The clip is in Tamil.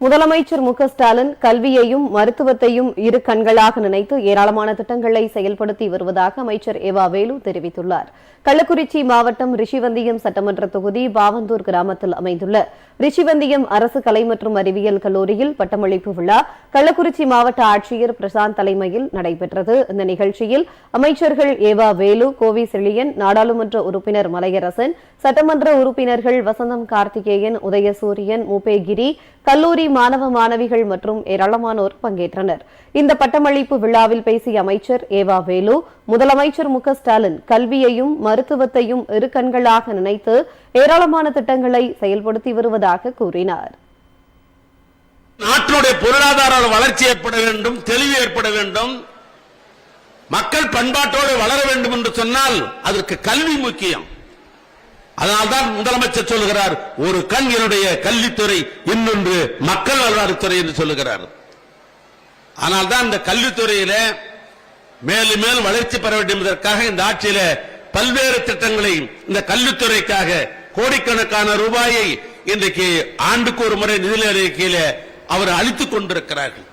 முதலமைச்சர் மு ஸ்டாலின் கல்வியையும் மருத்துவத்தையும் இரு கண்களாக நினைத்து ஏராளமான திட்டங்களை செயல்படுத்தி வருவதாக அமைச்சர் ஏவா வேலு தெரிவித்துள்ளார். கள்ளக்குறிச்சி மாவட்டம் ரிஷிவந்தியம் சட்டமன்ற தொகுதி பாவந்தூர் கிராமத்தில் அமைந்துள்ள ரிஷிவந்தியம் அரசு கலை மற்றும் அறிவியல் கல்லூரியில் பட்டமளிப்பு விழா கள்ளக்குறிச்சி மாவட்ட ஆட்சியர் பிரசாந்த் தலைமையில் நடைபெற்றது. இந்த நிகழ்ச்சியில் அமைச்சர்கள் ஏவா வேலு கோவி செழியன் நாடாளுமன்ற உறுப்பினர் மலையரசன் சட்டமன்ற உறுப்பினர்கள் வசந்தம் கார்த்திகேயன் உதயசூரியன் மூபேகிரி கல்லூரி மாணவ மாணவிகள் மற்றும் ஏராளமானோர் பங்கேற்றனர். இந்த பட்டமளிப்பு விழாவில் பேசிய அமைச்சர் ஏவா வேலு முதலமைச்சர் மு ஸ்டாலின் கல்வியையும் மருத்துவத்தையும் இரு கண்களாக நினைத்து ஏராளமான திட்டங்களை செயல்படுத்தி வருவதாக கூறினார். நாட்டினுடைய பொருளாதார வளர்ச்சி ஏற்பட வேண்டும் தெளிவு ஏற்பட வேண்டும். மக்கள் பண்பாட்டோடு வளர வேண்டும் என்று சொன்னால் அதற்கு கல்வி முக்கியம். அதனால்தான் முதலமைச்சர் சொல்லுகிறார் ஒரு கண் என்னுடைய கல்வித்துறை இன்னொன்று மக்கள் நல்வாழ்வுத்துறை என்று சொல்லுகிறார். ஆனால்தான் இந்த கல்வித்துறையில மேலும் மேலும் வளர்ச்சி பெற வேண்டும் என்பதற்காக இந்த ஆட்சியில பல்வேறு திட்டங்களை இந்த கல்வித்துறைக்காக கோடிக்கணக்கான ரூபாயை இன்றைக்கு ஆண்டுக்கு ஒரு முறை நிதி அறிக்கையில அவர் அளித்துக் கொண்டிருக்கிறார்கள்.